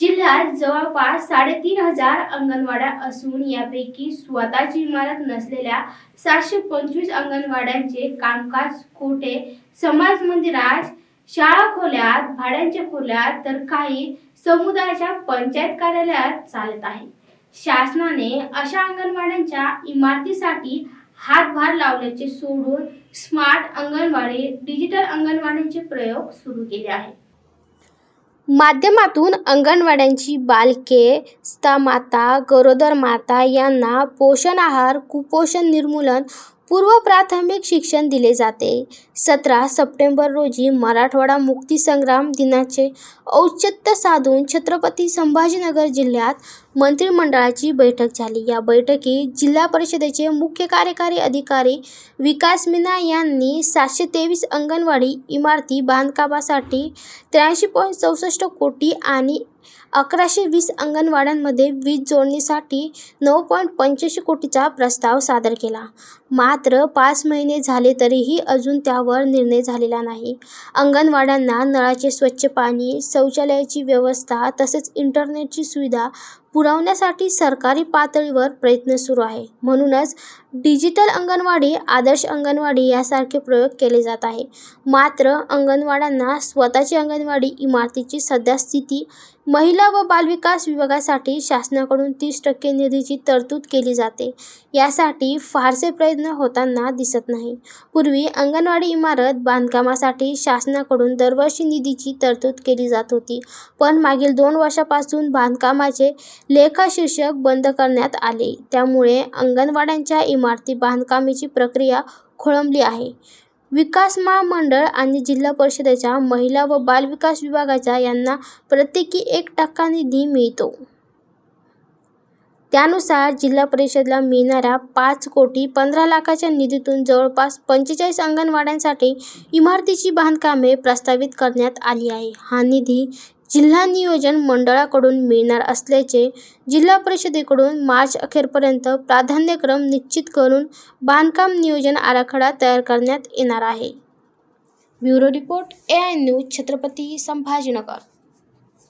जिल्ह्यात जवळपास साडेतीन हजार अंगणवाड्या असून यापैकी स्वतःची इमारत नसलेल्या सातशे पंचवीस अंगणवाड्यांचे कामकाज कोठे समाज मंदिरात शाळा खोल्यात भाड्यांच्या खोल्यात तर काही समुदायाच्या पंचायत कार्यालयात चालत आहे. शासनाने अशा अंगणवाड्यांच्या इमारतीसाठी हातभार लावल्याचे सोडून स्मार्ट अंगणवाडी डिजिटल अंगणवाड्यांचे प्रयोग सुरू केले आहेत. माध्यमातून अंगणवाड्यांची बालके स्तमाता गरोदर माता यांना पोषण आहार कुपोषण निर्मूलन पूर्व प्राथमिक शिक्षण दिले जाते. सतरा सप्टेंबर रोजी मराठवाडा मुक्तीसंग्राम दिनाचे औचित्य साधून छत्रपती संभाजीनगर जिल्ह्यात मंत्रिमंडळाची बैठक झाली. या बैठकीत जिल्हा परिषदेचे मुख्य कार्यकारी अधिकारी विकास मीना यांनी सातशे तेवीस अंगणवाडी इमारती बांधकामासाठी त्र्याऐंशी पॉईंट चौसष्ट कोटी आणि अकराशे वीस अंगणवाड्यांमध्ये वीज जोडणीसाठी नऊ पॉईंट पंच्याऐंशी कोटीचा प्रस्ताव सादर केला. मात्र पाच महिने झाले तरीही अजून त्यावर निर्णय झालेला नाही. अंगणवाड्यांना नळाचे स्वच्छ पाणी शौचालयाची व्यवस्था तसेच इंटरनेटची सुविधा पुरवण्यासाठी सरकारी पातळीवर प्रयत्न सुरू आहे. म्हणूनच डिजिटल अंगणवाडी आदर्श अंगणवाडी यासारखे प्रयोग केले जात आहे. मात्र अंगणवाड्यांना स्वतःची अंगणवाडी इमारतीची सध्या स्थिती महिला व बालविकास विभागासाठी शासनाकडून तीस टक्के निधीची तरतूद केली जाते. यासाठी फारसे प्रयत्न होताना दिसत नाही. पूर्वी अंगणवाडी इमारत बांधकामासाठी शासनाकडून दरवर्षी निधीची तरतूद केली जात होती. पण मागील दोन वर्षापासून बांधकामाचे लेखाशीर्षक बंद करण्यात आले. त्यामुळे अंगणवाड्यांच्या इमारती बांधकामाची प्रक्रिया खोळंबली आहे. विकास महामंडळ आणि जिल्हा परिषदेच्या महिला व बालविकास विभागाच्या यांना प्रत्येकी एक टक्का निधी मिळतो. त्यानुसार जिल्हा परिषदेला मिळणाऱ्या पाच कोटी पंधरा लाखाच्या निधीतून जवळपास पंचेचाळीस अंगणवाड्यांसाठी इमारतीची बांधकामे प्रस्तावित करण्यात आली आहे. हा निधी जिल्हा नियोजन मंडळाकडून मिळणार असल्याचे जिल्हा परिषदेकडून मार्च अखेरपर्यंत प्राधान्यक्रम निश्चित करून बांधकाम नियोजन आराखडा तयार करण्यात येणार आहे. Bureau report A I news Chhatrapati Sambhajinagar.